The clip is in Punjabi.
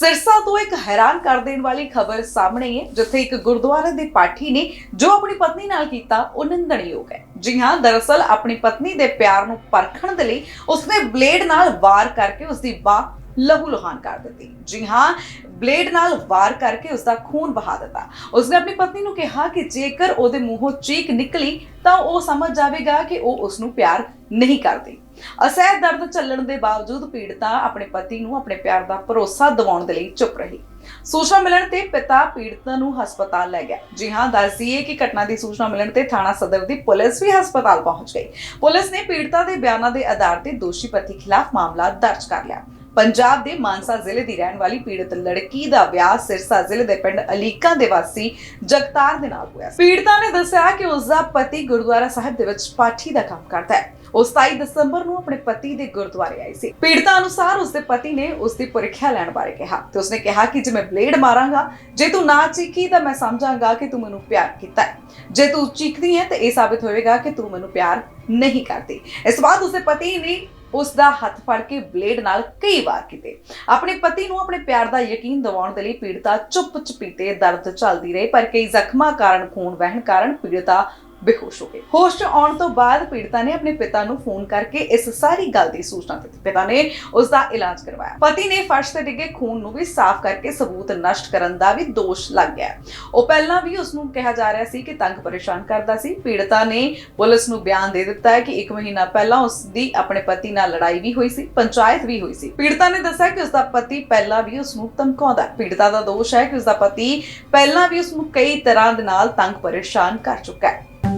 ਸਿਰਸਾ ਤੋਂ ਇੱਕ ਹੈਰਾਨ ਕਰ ਦੇਣ ਵਾਲੀ ਖਬਰ ਸਾਹਮਣੇ ਹੈ, ਜਿੱਥੇ ਇੱਕ ਗੁਰਦੁਆਰੇ ਦੇ ਪਾਠੀ ਨੇ ਜੋ ਆਪਣੀ ਪਤਨੀ ਨਾਲ ਕੀਤਾ, ਉਹ ਨਿੰਦਣਯੋਗ ਹੈ। ਜੀ ਹਾਂ, ਦਰਅਸਲ ਆਪਣੀ ਪਤਨੀ ਦੇ ਪਿਆਰ ਨੂੰ ਪਰਖਣ ਦੇ ਲਈ ਉਸਨੇ ਬਲੇਡ ਨਾਲ ਵਾਰ ਕਰਕੇ ਉਸਦੀ ਬਾਹ ਲਹੂ ਲੁਹਾਨ ਕਰ ਦਿੱਤੀ। ਜੀ ਹਾਂ, ਬਲੇਡ ਨਾਲ ਵਾਰ ਕਰਕੇ ਉਸਦਾ ਖੂਨ ਬਹਾ ਦਿੱਤਾ। ਉਸਨੇ ਆਪਣੀ ਪਤਨੀ ਨੂੰ ਕਿਹਾ ਕਿ ਜੇਕਰ ਉਹਦੇ ਮੂੰਹੋਂ ਚੀਕ ਨਿਕਲੀ, ਤਾਂ ਉਹ ਸਮਝ ਜਾਵੇਗਾ ਕਿ ਉਹ ਉਸ ਨੂੰ ਪਿਆਰ ਨਹੀਂ ਕਰਦੀ। ਅਸਹਿ ਦਰਦ ਚੱਲਣ ਦੇ ਬਾਵਜੂਦ ਪੀੜਤਾ ਆਪਣੇ ਪਤੀ ਨੂੰ ਆਪਣੇ ਪਿਆਰ ਦਾ ਭਰੋਸਾ ਦਿਵਾਉਣ ਦੇ ਲਈ ਚੁੱਪ ਰਹੀ। ਸੂਚਨਾ ਮਿਲਣ ਤੇ ਪਿਤਾ ਪੀੜਤਾ ਨੂੰ ਹਸਪਤਾਲ ਲੈ ਗਿਆ। ਜੀ ਹਾਂ ਦੱਸੀਏ ਕਿ ਘਟਨਾ ਦੀ ਸੂਚਨਾ ਮਿਲਣ ਤੇ ਥਾਣਾ ਸਦਰ ਦੀ ਪੁਲਿਸ ਵੀ ਹਸਪਤਾਲ ਪਹੁੰਚ ਗਈ। ਪੁਲਿਸ ਨੇ ਪੀੜਤਾ ਦੇ ਬਿਆਨਾਂ ਦੇ ਆਧਾਰ ਤੇ ਦੋਸ਼ੀ ਪਤੀ ਖਿਲਾਫ ਮਾਮਲਾ ਦਰਜ ਕਰ ਲਿਆ। ਪੰਜਾਬ ਦੇ ਮਾਨਸਾ ਜ਼ਿਲ੍ਹੇ ਦੀ ਰਹਿਣ ਵਾਲੀ ਪੀੜਤ ਲੜਕੀ ਦਾ ਵਿਆਹ ਸਿਰਸਾ ਜ਼ਿਲ੍ਹੇ ਦੇ ਪਿੰਡ ਅਲੀਕਾ ਦੇ ਵਾਸੀ ਜਗਤਾਰ ਦੇ ਨਾਲ ਹੋਇਆ ਪੀੜਤਾ ਨੇ ਦੱਸਿਆ ਕਿ ਉਸ ਦਾ ਪਤੀ ਗੁਰਦੁਆਰਾ ਸਾਹਿਬ ਦੇ ਵਿੱਚ ਪਾਠੀ ਦਾ ਕੰਮ ਕਰਦਾ ਹੈ। ਉਹ 27 ਦਸੰਬਰ ਨੂੰ ਆਪਣੇ ਪਤੀ ਦੇ ਗੁਰਦੁਆਰੇ ਆਈ ਸੀ। ਪੀੜਤਾ ਅਨੁਸਾਰ ਉਸਦੇ ਪਤੀ ਨੇ ਉਸ ਦੀ ਪ੍ਰੀਖਿਆ ਲੈਣ ਬਾਰੇ ਕਿਹਾ ਤੇ ਉਸਨੇ ਕਿਹਾ ਕਿ ਜੇ ਮੈਂ ਬਲੇਡ ਮਾਰਾਂਗਾ, ਜੇ ਤੂੰ ਨਾ ਚੀਖੀ ਤਾਂ ਮੈਂ ਸਮਝਾਂਗਾ ਕਿ ਤੂੰ ਮੈਨੂੰ ਪਿਆਰ ਕੀਤਾ ਹੈ। ਜੇ ਤੂੰ ਚੀਕਦੀ ਹੈ ਤਾਂ ਇਹ ਸਾਬਿਤ ਹੋਵੇਗਾ ਕਿ ਤੂੰ ਮੈਨੂੰ ਪਿਆਰ ਨਹੀਂ ਕਰਦੀ। ਇਸ ਬਾਅਦ ਉਸਦੇ ਪਤੀ ਨੇ ਉਸ ਦਾ ਹੱਥ ਫੜ ਕੇ ਬਲੇਡ ਨਾਲ ਕਈ ਵਾਰ ਕੀਤੇ। ਆਪਣੇ ਪਤੀ ਨੂੰ ਆਪਣੇ ਪਿਆਰ ਦਾ ਯਕੀਨ ਦਿਵਾਉਣ ਦੇ ਲਈ ਪੀੜਤਾ ਚੁੱਪ ਚਪੀਤੇ ਦਰਦ ਚੱਲਦੀ ਰਹੀ, ਪਰ ਕਈ ਜ਼ਖਮਾਂ ਕਾਰਨ, ਖੂਨ ਵਹਿਣ ਕਾਰਨ ਪੀੜਤਾ ਬੇਹੋਸ਼ ਹੋ ਗਏ। ਹੋਸ਼ 'ਚ ਆਉਣ ਤੋਂ ਬਾਅਦ ਪੀੜਤਾ ਨੇ ਆਪਣੇ ਪਿਤਾ ਨੂੰ ਫੋਨ ਕਰਕੇ ਇਸ ਸਾਰੀ ਗੱਲ ਦੀ ਸੂਚਨਾ ਦਿੱਤੀ। ਪਿਤਾ ਨੇ ਉਸ ਦਾ ਇਲਾਜ ਕਰਵਾਇਆ। ਪਤੀ ਨੇ ਫਰਸ਼ ਤੇ ਡਿੱਗੇ ਖੂਨ ਨੂੰ ਵੀ ਸਾਫ਼ ਕਰਕੇ ਸਬੂਤ ਨਸ਼ਟ ਕਰਨ ਦਾ ਵੀ ਦੋਸ਼ ਲੱਗ ਗਿਆ। ਉਹ ਪਹਿਲਾਂ ਵੀ ਉਸ ਨੂੰ ਕਿਹਾ ਜਾ ਰਿਹਾ ਸੀ ਕਿ ਤੰਗ ਪਰੇਸ਼ਾਨ ਕਰਦਾ ਸੀ। ਪੀੜਤਾ ਨੇ ਪੁਲਿਸ ਨੂੰ ਬਿਆਨ ਦੇ ਦਿੱਤਾ ਹੈ ਕਿ 1 ਮਹੀਨਾ ਪਹਿਲਾਂ ਉਸ ਦੀ ਆਪਣੇ ਪਤੀ ਨਾਲ ਲੜਾਈ ਵੀ ਹੋਈ ਸੀ, ਪੰਚਾਇਤ ਵੀ ਹੋਈ ਸੀ। ਪੀੜਤਾ ਨੇ ਦੱਸਿਆ ਕਿ ਉਸ ਦਾ ਪਤੀ ਪਹਿਲਾਂ ਵੀ ਉਸ ਨੂੰ ਧਮਕਾਉਂਦਾ ਪੀੜਤਾ ਦਾ ਦੋਸ਼ ਹੈ ਕਿ ਉਸ ਦਾ ਪਤੀ ਪਹਿਲਾਂ ਵੀ ਉਸ ਨੂੰ ਕਈ ਤਰ੍ਹਾਂ ਦੇ ਨਾਲ ਤੰਗ ਪਰੇਸ਼ਾਨ ਕਰ ਚੁੱਕਾ ਹੈ।